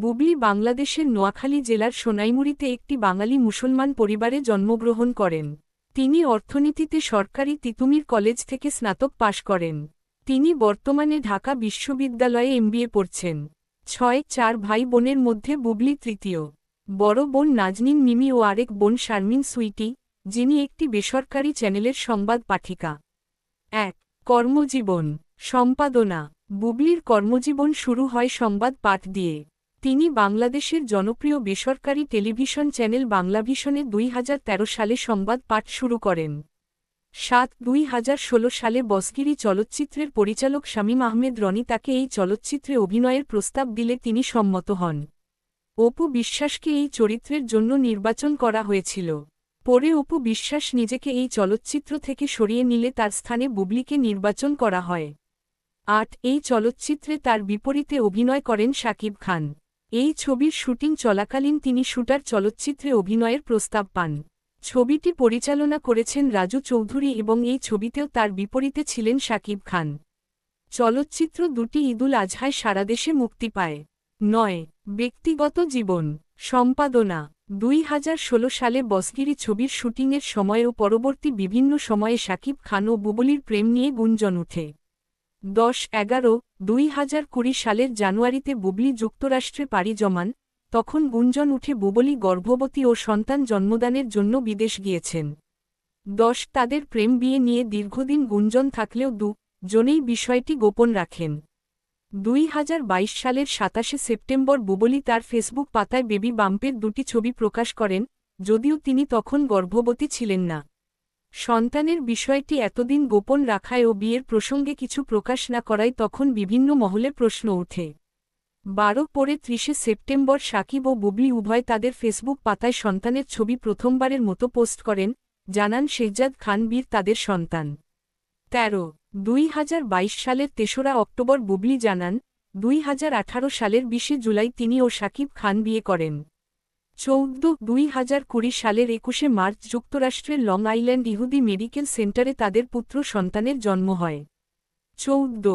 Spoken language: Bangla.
বুবলি বাংলাদেশের নোয়াখালী জেলার সোনাইমুড়িতে একটি বাঙালি মুসলমান পরিবারে জন্মগ্রহণ করেন। তিনি অর্থনীতিতে সরকারি তিতুমির কলেজ থেকে স্নাতক পাশ করেন। তিনি বর্তমানে ঢাকা বিশ্ববিদ্যালয়ে এমবিএ পড়ছেন। ছয়, চার ভাই বোনের মধ্যে বুবলি তৃতীয়। বড় বোন নাজনিন, মিমি ও আরেক বোন শারমিন সুইটি, যিনি একটি বেসরকারি চ্যানেলের সংবাদ পাঠিকা। এক, কর্মজীবন। সম্পাদনা। বুবলির কর্মজীবন শুরু হয় সংবাদ পাঠ দিয়ে। তিনি বাংলাদেশের জনপ্রিয় বেসরকারি টেলিভিশন চ্যানেল বাংলাভিশনে দুই হাজার তেরো সালে সংবাদ পাঠ শুরু করেন। সাত, দুই সালে বসগিরি চলচ্চিত্রের পরিচালক শামীম আহমেদ রনি তাকে এই চলচ্চিত্রে অভিনয়ের প্রস্তাব দিলে তিনি সম্মত হন। অপু বিশ্বাসকে এই চরিত্রের জন্য নির্বাচন করা হয়েছিল। পরে অপু বিশ্বাস নিজেকে এই চলচ্চিত্র থেকে সরিয়ে নিলে তার স্থানে বুবলিকে নির্বাচন করা হয়। আট, এই চলচ্চিত্রে তার বিপরীতে অভিনয় করেন শাকিব খান। এই ছবির শুটিং চলাকালীন তিনি শুটার চলচ্চিত্রে অভিনয়ের প্রস্তাব পান। ছবিটি পরিচালনা করেছেন রাজু চৌধুরী এবং এই ছবিতেও তার বিপরীতে ছিলেন শাকিব খান। চলচ্চিত্র দুটি ঈদুল আজহায় সারা দেশে মুক্তি পায়। নয়, ব্যক্তিগত জীবন। সম্পাদনা। দুই হাজার ষোলো সালে বসগিরি ছবির শুটিংয়ের সময় ও পরবর্তী বিভিন্ন সময়ে শাকিব খান ও বুবলির প্রেম নিয়ে গুঞ্জন উঠে দশ এগারো দুই হাজার কুড়ি সালের জানুয়ারিতে বুবলি যুক্তরাষ্ট্রে পাড়ি জমান, তখন গুঞ্জন উঠে বুবলি গর্ভবতী ও সন্তান জন্মদানের জন্য বিদেশ গিয়েছেন। দশ, তাদের প্রেম বিয়ে নিয়ে দীর্ঘদিন গুঞ্জন থাকলেও দু জনেই বিষয়টি গোপন রাখেন। দুই হাজার বাইশ সালের সাতাশে সেপ্টেম্বর বুবলি তার ফেসবুক পাতায় বেবি বাম্পের দুটি ছবি প্রকাশ করেন, যদিও তিনি তখন গর্ভবতী ছিলেন না। সন্তানের বিষয়টি এতদিন গোপন রাখায় ও বিয়ের প্রসঙ্গে কিছু প্রকাশ না করায় তখন বিভিন্ন মহলে প্রশ্ন ওঠে। বারো পরে ত্রিশে সেপ্টেম্বর সাকিব ও বুবলি উভয় তাদের ফেসবুক পাতায় সন্তানের ছবি প্রথমবারের মতো পোস্ট করেন, জানান শেহজাদ খান বীর তাদের সন্তান। তেরো, দুই সালের তেসরা অক্টোবর বুবলি জানান, দুই হাজার আঠারো সালের বিশে জুলাই তিনি ও সাকিব খান বিয়ে করেন। চৌদ্দ দুই হাজার কুড়ি সালের একুশে মার্চ যুক্তরাষ্ট্রের লং আইল্যান্ড ইহুদি মেডিকেল সেন্টারে তাদের পুত্র সন্তানের জন্ম হয়। চৌদ্দ